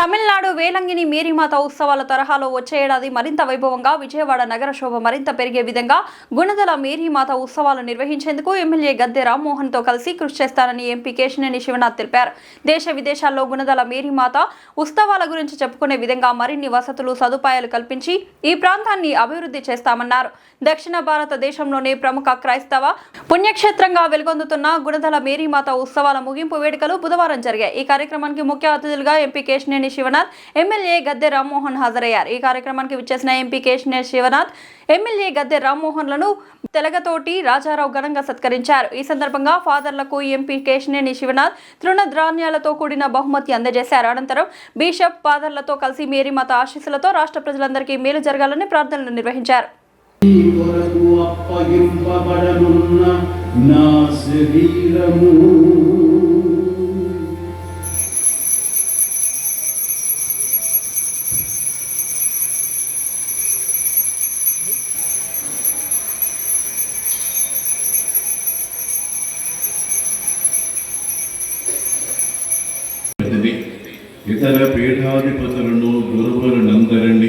தமிழ்நாடு వేలంగిని మేరీమాత ఉత్సవాల తరహాలో వచ్చే ఏడాది మరింత వైభవంగా విజయవాడ నగర శోభ మరింత పెరిగే విధంగా గుణదల మేరీమాత ఉత్సవాలు నిర్వహించేందుకు ఎమ్మెల్యే గద్దె రామ్మోహన్తో కలిసి కృషి చేస్తానని ఎంపీ కేశినేని శివనాథ్ తెలిపారు. దేశ విదేశాల్లో గుణదల మేరీమాత ఉత్సవాల గురించి చెప్పుకునే విధంగా మరిన్ని వసతులు సదుపాయాలు కల్పించి ఈ ప్రాంతాన్ని అభివృద్ధి చేస్తామన్నారు. దక్షిణ భారతదేశంలోనే ప్రముఖ క్రైస్తవ పుణ్యక్షేత్రంగా వెలుగొందుతున్న గుణదల మేరీమాత ఉత్సవాల ముగింపు వేడుకలు బుధవారం జరిగాయి. ఈ కార్యక్రమానికి ముఖ్య అతిథులుగా ఎంపీ కేశినేని శివనాథ్ ఎమ్మెల్యే గద్దె రామ్మోహన్ హాజరయ్యారు. ఈ కార్యక్రమానికి విచ్చేసిన ఎంపీ కేశినేని శివనాథ్ ఎమ్మెల్యే గద్దె రామ్మోహన్లను తెలగతోటి రాజారావు ఘనంగా సత్కరించారు. ఈ సందర్భంగా ఫాదర్లకు ఎంపీ కేశినేని శివనాథ్ తృణధాన్యాలతో కూడిన బహుమతి అందజేశారు. అనంతరం బిషప్ ఫాదర్లతో కలిసి మేరీమాత ఆశీస్సులతో రాష్ట్ర ప్రజలందరికీ మేలు జరగాలని ప్రార్థనలు నిర్వహించారు. నా శరీరము పద్ధతి ఇతర పీఠాధిపతులను గురువులనందరినీ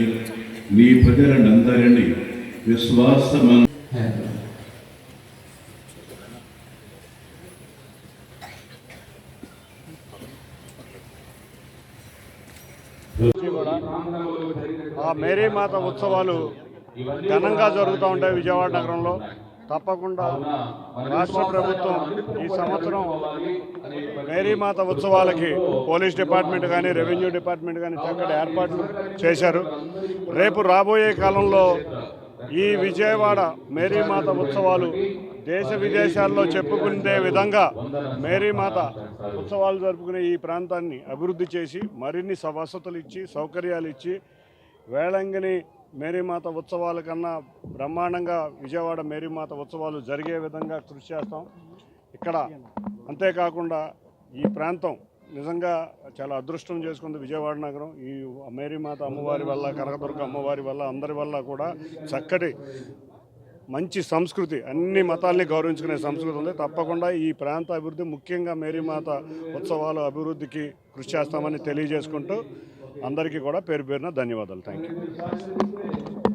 నీ ప్రజలనందరినీ విశ్వాస ఆ మేరీమాత ఉత్సవాలు ఘనంగా జరుగుతూ ఉంటాయి విజయవాడ నగరంలో. తప్పకుండా రాష్ట్ర ప్రభుత్వం ఈ సంవత్సరం మేరీమాత ఉత్సవాలకి పోలీస్ డిపార్ట్మెంట్ కానీ రెవెన్యూ డిపార్ట్మెంట్ కానీ చక్కటి ఏర్పాట్లు చేశారు. రేపు రాబోయే కాలంలో ఈ విజయవాడ మేరీమాత ఉత్సవాలు దేశ విదేశాల్లో చెప్పుకునే విధంగా మేరీమాత ఉత్సవాలు జరుపుకునే ఈ ప్రాంతాన్ని అభివృద్ధి చేసి మరిన్ని స- వసతులు ఇచ్చి సౌకర్యాలు ఇచ్చి వేళంగిని మేరీమాత ఉత్సవాల కన్నా బ్రహ్మాండంగా విజయవాడ మేరీమాత ఉత్సవాలు జరిగే విధంగా కృషి చేస్తాం. ఇక్కడ అంతేకాకుండా ఈ ప్రాంతం నిజంగా చాలా అదృష్టం చేసుకుంది విజయవాడ నగరం. ఈ మేరీమాత అమ్మవారి వల్ల కనకదుర్గ అమ్మవారి వల్ల అందరి వల్ల కూడా చక్కటి మంచి సంస్కృతి అన్ని మతాల్ని గౌరవించుకునే సంస్కృతి ఉంది. తప్పకుండా ఈ ప్రాంత అభివృద్ధి ముఖ్యంగా మేరీమాత ఉత్సవాల అభివృద్ధికి కృషి చేస్తామని తెలియజేసుకుంటూ అందరికీ కూడా పేరు పేరున ధన్యవాదాలు. Thank you